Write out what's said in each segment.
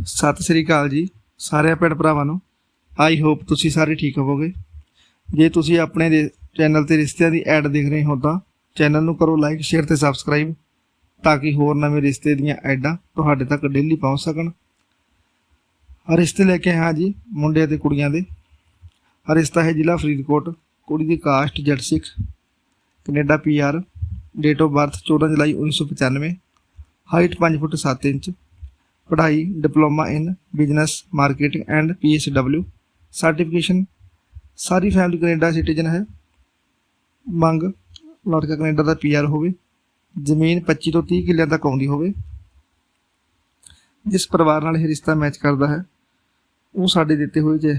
ਸਤਿ ਸ੍ਰੀ ਅਕਾਲ ਜੀ ਸਾਰੇ ਭੈਣ ਭਰਾਵਾਂ ਨੂੰ। ਆਈ ਹੋਪ ਤੁਸੀਂ ਸਾਰੇ ਠੀਕ ਹੋਵੋਗੇ। ਜੇ ਤੁਸੀਂ ਆਪਣੇ ਦੇ ਚੈਨਲ ਤੇ ਰਿਸ਼ਤਿਆਂ ਦੀ ਐਡ ਦੇਖ ਰਹੇ ਹੋ ਤਾਂ ਚੈਨਲ ਨੂੰ ਕਰੋ ਲਾਈਕ ਸ਼ੇਅਰ ਤੇ ਸਬਸਕ੍ਰਾਈਬ ਤਾਂ ਕਿ ਹੋਰ ਨਵੇਂ ਰਿਸ਼ਤੇ ਦੀਆਂ ਐਡਾਂ ਤੁਹਾਡੇ ਤੱਕ ਡੇਲੀ ਪਹੁੰਚ ਸਕਣ। ਰਿਸ਼ਤੇ ਲੈ ਕੇ ਆਏ ਹਾਂ ਜੀ ਮੁੰਡੇ ਅਤੇ ਕੁੜੀਆਂ ਦੇ। ਰਿਸ਼ਤਾ ਹੈ ਜ਼ਿਲ੍ਹਾ ਫਰੀਦਕੋਟ। ਕੁੜੀ ਦੀ caste Jatt Sikh. Canada PR date of birth 14 July 1995 height 5 foot 7 inch. ਪੜ੍ਹਾਈ, diploma in business marketing and PSW certification sorry family Canada citizen ਹੈ। ਮੰਗ ਲੜਕਾ ਕੈਨੇਡਾ ਦਾ ਪੀਆਰ ਹੋਵੇ, ਜ਼ਮੀਨ 25 ਤੋਂ 30 ਕਿੱਲਿਆਂ ਤੱਕ ਆਉਂਦੀ ਹੋਵੇ। ਜਿਸ ਪਰਿਵਾਰ ਨਾਲ ਇਹ ਰਿਸ਼ਤਾ ਮੈਚ ਕਰਦਾ ਹੈ, ਉਹ ਸਾਡੇ ਦਿੱਤੇ ਹੋਏ ਜੇ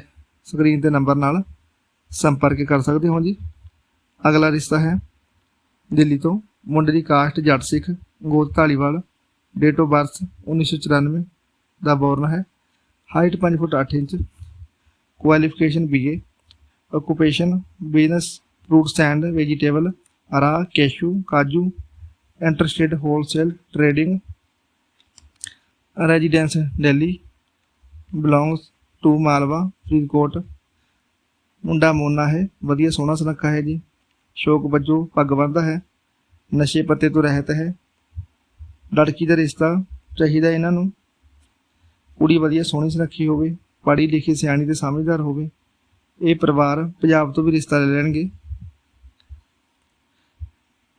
ਸਕਰੀਨ ਤੇ ਨੰਬਰ ਨਾਲ ਸੰਪਰਕ ਕਰ ਸਕਦੇ ਹੋ ਜੀ। ਅਗਲਾ ਰਿਸ਼ਤਾ ਹੈ ਦਿੱਲੀ ਤੋਂ, ਮੁੰਡੇ ਦੀ ਕਾਸਟ ਜੱਟ ਸਿੱਖ, ਗੋਤ ਢਾਲੀਵਾਲ ਡੇਟ ਆਫ ਬਰਥ 1994 ਦਾ ਬੋਰਨ ਹੈ। Height 5 foot 8 inch. Qualification BA occupation business fruits and vegetable ਅਰਾ cashew, kaju interstate wholesale trading residence Delhi belongs to Malwa, Faridkot. ਮੁੰਡਾ ਮੋਨਾ ਹੈ। ਵਧੀਆ ਸੋਹਣਾ ਸੁਨੱਖਾ ਹੈ ਜੀ। ਸ਼ੌਕ ਵਜੋਂ ਪੱਗ ਬੰਨ੍ਹਦਾ ਹੈ। ਨਸ਼ੇ ਪੱਤੇ ਤੋਂ ਰਹਿਤ ਹੈ। ਲੜਕੀ ਦਾ ਰਿਸ਼ਤਾ ਚਾਹੀਦਾ ਇਹਨਾਂ ਨੂੰ। ਕੁੜੀ ਵਧੀਆ ਸੋਹਣੀ ਸੁਨੱਖੀ ਹੋਵੇ, ਪੜ੍ਹੀ ਲਿਖੀ, ਸਿਆਣੀ ਤੇ ਸਮਝਦਾਰ ਹੋਵੇ। ਇਹ ਪਰਿਵਾਰ ਪੰਜਾਬ ਤੋਂ ਵੀ ਰਿਸ਼ਤਾ ਲੈ ਲੈਣਗੇ।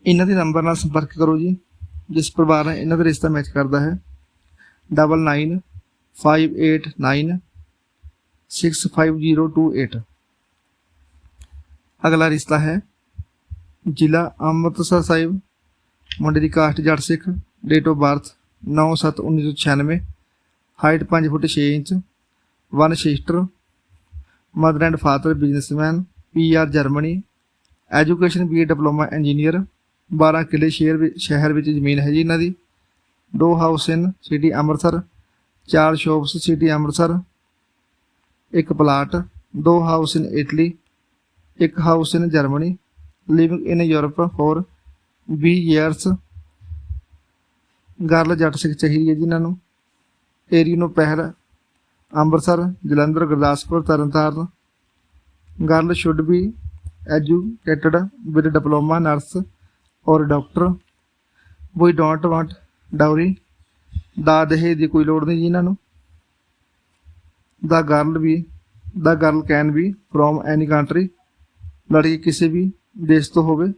ਇਹਨਾਂ ਦੇ ਨੰਬਰ ਨਾਲ ਸੰਪਰਕ ਕਰੋ ਜੀ, ਜਿਸ ਪਰਿਵਾਰ ਨਾਲ ਇਹਨਾਂ ਦਾ ਰਿਸ਼ਤਾ ਮੈਚ ਕਰਦਾ ਹੈ। 9958965028 ਅਗਲਾ ਰਿਸ਼ਤਾ ਹੈ ਜ਼ਿਲ੍ਹਾ ਅੰਮ੍ਰਿਤਸਰ ਸਾਹਿਬ, ਮੁੰਡੇ ਦੀ caste Jatt Sikh. Date of birth 9/7/1996 height 5 foot 6 inch one sister mother and father businessman PR Germany education BA diploma engineer 12 ਕਿੱਲੇ ਸ਼ਹਿਰ ਵਿੱਚ ਸ਼ਹਿਰ ਵਿੱਚ ਜ਼ਮੀਨ ਹੈ ਜੀ ਇਹਨਾਂ ਦੀ ਦੋ ਹਾਊਸ ਇਨ ਸਿਟੀ ਅੰਮ੍ਰਿਤਸਰ ਚਾਰ ਸ਼ਾਪਸ ਸਿਟੀ ਅੰਮ੍ਰਿਤਸਰ ਇੱਕ ਪਲਾਟ ਦੋ ਹਾਊਸ ਇਨ ਇਟਲੀ ਇੱਕ house in Germany living in Europe for 20 years girl Jatt Sikh ਚਾਹੀਦੀ ਹੈ ਜਿਨ੍ਹਾਂ ਨੂੰ। ਏਰੀਆ ਨੂੰ ਪਹਿਲ, Amritsar, Jalandhar, Gurdaspur, Tarn Taran. Girl should be educated with diploma nurse or doctor we don't want dowry ਦਾ ਦਹੇਜ ਦੀ ਕੋਈ ਲੋੜ ਨਹੀਂ ਜੀ ਇਹਨਾਂ ਨੂੰ। The girl be, the girl can be from any country ਲੜਕੀ ਕਿਸੇ ਵੀ ਦੇਸ਼ ਤੋਂ ਹੋਵੇ।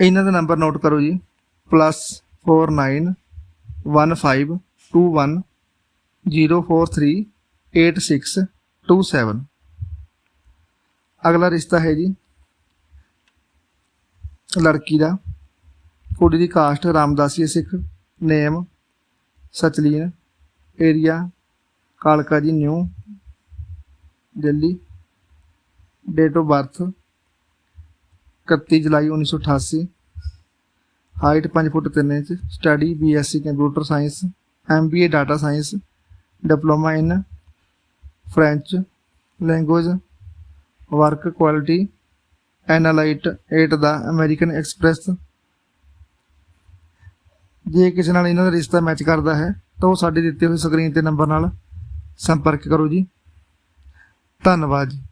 ਇਹਨਾਂ ਦਾ ਨੰਬਰ ਨੋਟ ਕਰੋ ਜੀ। +49152104382627 ਅਗਲਾ ਰਿਸ਼ਤਾ ਹੈ ਜੀ। ਲੜਕੀ ਦਾ। ਕੁੜੀ ਦੀ caste Ramdasi Sikh name Sachleen area ਕਾਲਕਾ ji, new Delhi. Date of birth 31 July 1988 height 5 foot 3 inch, study BSc computer science, MBA data science, diploma in French language, work quality, analyst 8 ਦਾ ਅਮਰੀਕਨ ਐਕਸਪ੍ਰੈਸ। ਜੇ ਕਿਸੇ ਨਾਲ ਇਹਨਾਂ ਦਾ ਰਿਸ਼ਤਾ ਮੈਚ ਕਰਦਾ ਹੈ, ਤਾਂ ਉਹ ਸਾਡੇ ਦਿੱਤੇ ਹੋਏ ਸਕਰੀਨ ਤੇ ਨੰਬਰ ਨਾਲ ਸੰਪਰਕ ਕਰੋ ਜੀ। ਧੰਨਵਾਦ ਜੀ।